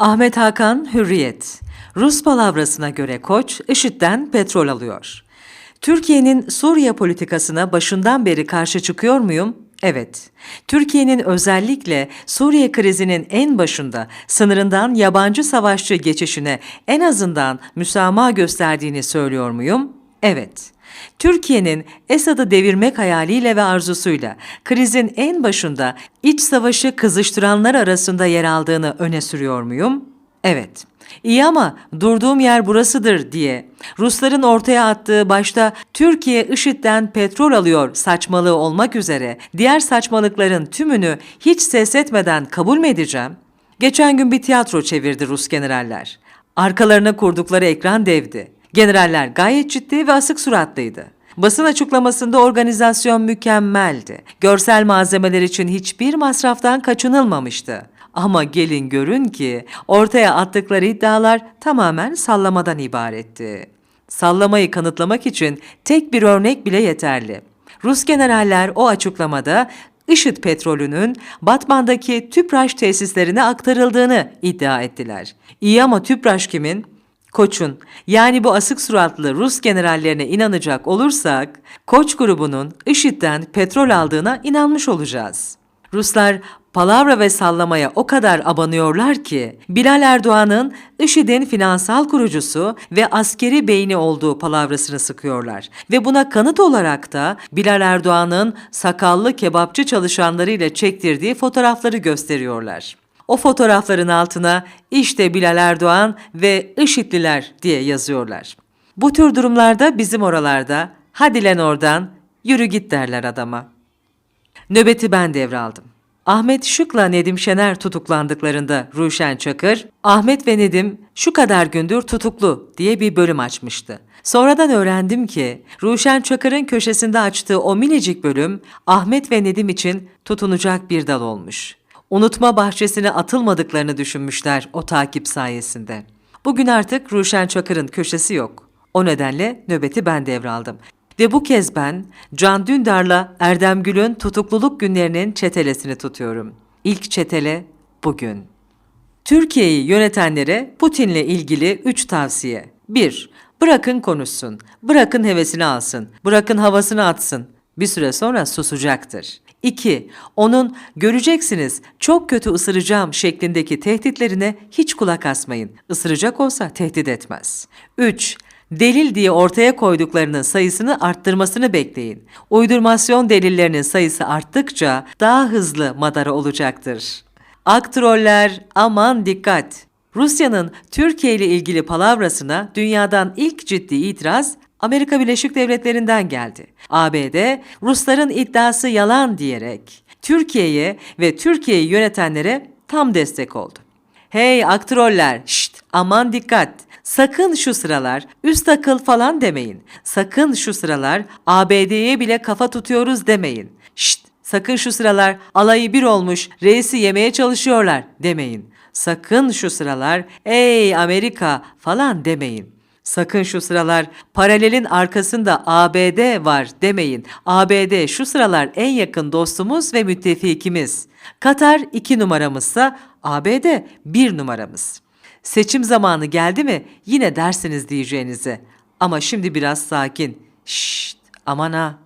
Ahmet Hakan Hürriyet. Rus palavrasına göre Koç, IŞİD'den petrol alıyor. Türkiye'nin Suriye politikasına başından beri karşı çıkıyor muyum? Evet. Türkiye'nin özellikle Suriye krizinin en başında sınırından yabancı savaşçı geçişine en azından müsamaha gösterdiğini söylüyor muyum? Evet. Türkiye'nin Esad'ı devirmek hayaliyle ve arzusuyla krizin en başında iç savaşı kızıştıranlar arasında yer aldığını öne sürüyor muyum? Evet. İyi ama durduğum yer burasıdır diye Rusların ortaya attığı başta Türkiye IŞİD'den petrol alıyor saçmalığı olmak üzere diğer saçmalıkların tümünü hiç ses etmeden kabul mü edeceğim? Geçen gün bir tiyatro çevirdi Rus generaller. Arkalarına kurdukları ekran devdi. Generaller gayet ciddi ve asık suratlıydı. Basın açıklamasında organizasyon mükemmeldi. Görsel malzemeler için hiçbir masraftan kaçınılmamıştı. Ama gelin görün ki ortaya attıkları iddialar tamamen sallamadan ibaretti. Sallamayı kanıtlamak için tek bir örnek bile yeterli. Rus generaller o açıklamada IŞİD petrolünün Batman'daki Tüpraş tesislerine aktarıldığını iddia ettiler. İyi ama Tüpraş kimin? Koç'un yani bu asık suratlı Rus generallerine inanacak olursak Koç grubunun IŞİD'den petrol aldığına inanmış olacağız. Ruslar palavra ve sallamaya o kadar abanıyorlar ki Bilal Erdoğan'ın IŞİD'in finansal kurucusu ve askeri beyni olduğu palavrasını sıkıyorlar. Ve buna kanıt olarak da Bilal Erdoğan'ın sakallı kebapçı çalışanlarıyla çektirdiği fotoğrafları gösteriyorlar. O fotoğrafların altına işte Bilal Erdoğan ve IŞİD'liler diye yazıyorlar. Bu tür durumlarda bizim oralarda hadi lan oradan yürü git derler adama. Nöbeti ben devraldım. Ahmet Şık'la Nedim Şener tutuklandıklarında Ruşen Çakır, Ahmet ve Nedim şu kadar gündür tutuklu diye bir bölüm açmıştı. Sonradan öğrendim ki Ruşen Çakır'ın köşesinde açtığı o minicik bölüm Ahmet ve Nedim için tutunacak bir dal olmuş. Unutma bahçesine atılmadıklarını düşünmüşler o takip sayesinde. Bugün artık Ruşen Çakır'ın köşesi yok. O nedenle nöbeti ben devraldım. Ve bu kez ben Can Dündar'la Erdem Gül'ün tutukluluk günlerinin çetelesini tutuyorum. İlk çetele bugün. Türkiye'yi yönetenlere Putin'le ilgili 3 tavsiye. 1. Bırakın konuşsun. Bırakın hevesini alsın. Bırakın havasını atsın. Bir süre sonra susacaktır. 2. Onun göreceksiniz çok kötü ısıracağım şeklindeki tehditlerine hiç kulak asmayın. Isıracak olsa tehdit etmez. 3. Delil diye ortaya koyduklarının sayısını arttırmasını bekleyin. Uydurmasyon delillerinin sayısı arttıkça daha hızlı madara olacaktır. Aktroller aman dikkat! Rusya'nın Türkiye ile ilgili palavrasına dünyadan ilk ciddi itiraz Amerika Birleşik Devletleri'nden geldi. ABD, Rusların iddiası yalan diyerek Türkiye'ye ve Türkiye'yi yönetenlere tam destek oldu. Hey aktroller, şşt aman dikkat! Sakın şu sıralar üst akıl falan demeyin. Sakın şu sıralar ABD'ye bile kafa tutuyoruz demeyin. Şşt sakın şu sıralar alayı bir olmuş reisi yemeye çalışıyorlar demeyin. Sakın şu sıralar ey Amerika falan demeyin. Sakın şu sıralar paralelin arkasında ABD var demeyin. ABD şu sıralar en yakın dostumuz ve müttefikimiz. Katar iki numaramızsa ABD bir numaramız. Seçim zamanı geldi mi yine dersiniz diyeceğinizi. Ama şimdi biraz sakin. Şşt aman ha.